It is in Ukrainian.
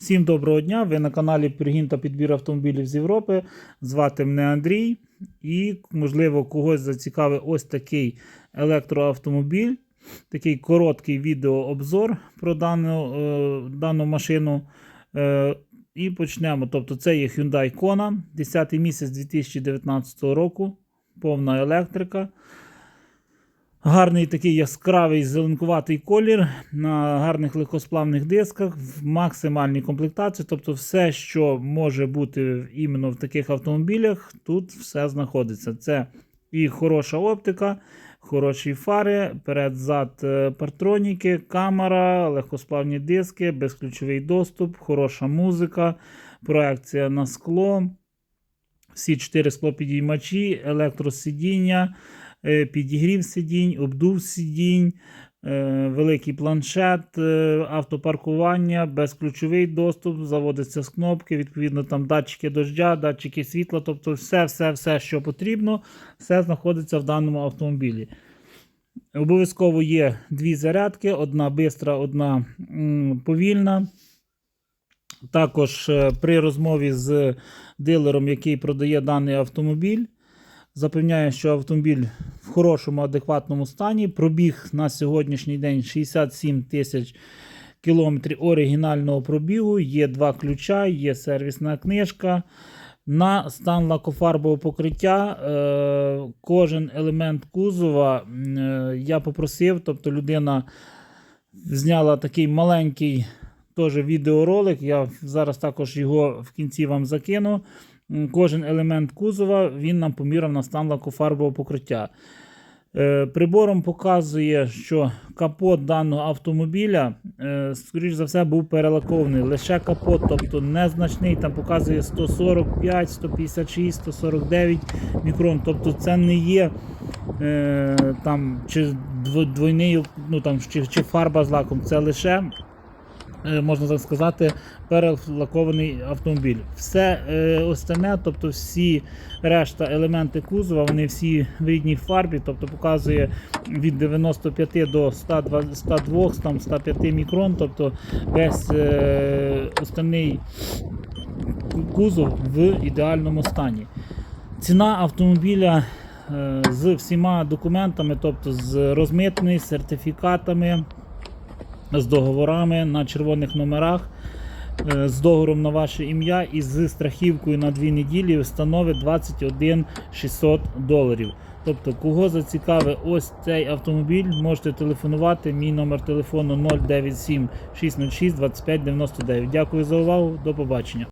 Всім доброго дня! Ви на каналі Пригін та підбір автомобілів з Європи. Звати мене Андрій. І, можливо, когось зацікавив ось такий електроавтомобіль. Такий короткий відеообзор про дану, е, дану машину. Е, і почнемо. Тобто, це є Hyundai Kona, 10 місяць 2019 року, повна електрика. Гарний такий яскравий зеленкуватий колір на гарних легкосплавних дисках в максимальній комплектації. Тобто, все, що може бути іменно в таких автомобілях, тут все знаходиться. Це і хороша оптика, хороші фари, перед-зад е, партроніки, камера, легкосплавні диски, безключовий доступ, хороша музика, проекція на скло. Всі чотири склопідіймачі, електросидіння, е, підігрів сидінь, обдув сидінь, е, великий планшет, е, автопаркування, безключовий доступ, заводиться з кнопки, відповідно там датчики дождя, датчики світла, тобто все, все, все, що потрібно, все знаходиться в даному автомобілі. Обов'язково є дві зарядки: одна бистра, одна повільна. Також е, при розмові з дилером, який продає даний автомобіль, запевняє, що автомобіль в хорошому, адекватному стані. Пробіг на сьогоднішній день 67 тисяч кілометрів оригінального пробігу. Є два ключа, є сервісна книжка. На стан лакофарбового покриття е, кожен елемент кузова е, я попросив, тобто людина зняла такий маленький теж відеоролик. Я зараз також його в кінці вам закину. Кожен елемент кузова він нам поміряв на стан лакофарбового покриття. Е, Прибором показує, що капот даного автомобіля, е, скоріш за все, був перелакований. Лише капот, тобто незначний, там показує 145, 156, 149 мікрон. Тобто це не є е, там, чи двойний, ну, там, чи, чи фарба з лаком, це лише можна так сказати, перелакований автомобіль. Все е, остальне, тобто всі решта елементи кузова, вони всі в рідній фарбі, тобто показує від 95 до 102, 102 там, 105 мікрон, тобто весь е, остальний кузов в ідеальному стані. Ціна автомобіля е, з всіма документами, тобто з розмитними сертифікатами, з договорами на червоних номерах, е, з договором на ваше ім'я і з страхівкою на 2 неділі становить 21 600 доларів. Тобто, кого зацікавить ось цей автомобіль, можете телефонувати. Мій номер телефону 097 606 2599. Дякую за увагу. До побачення.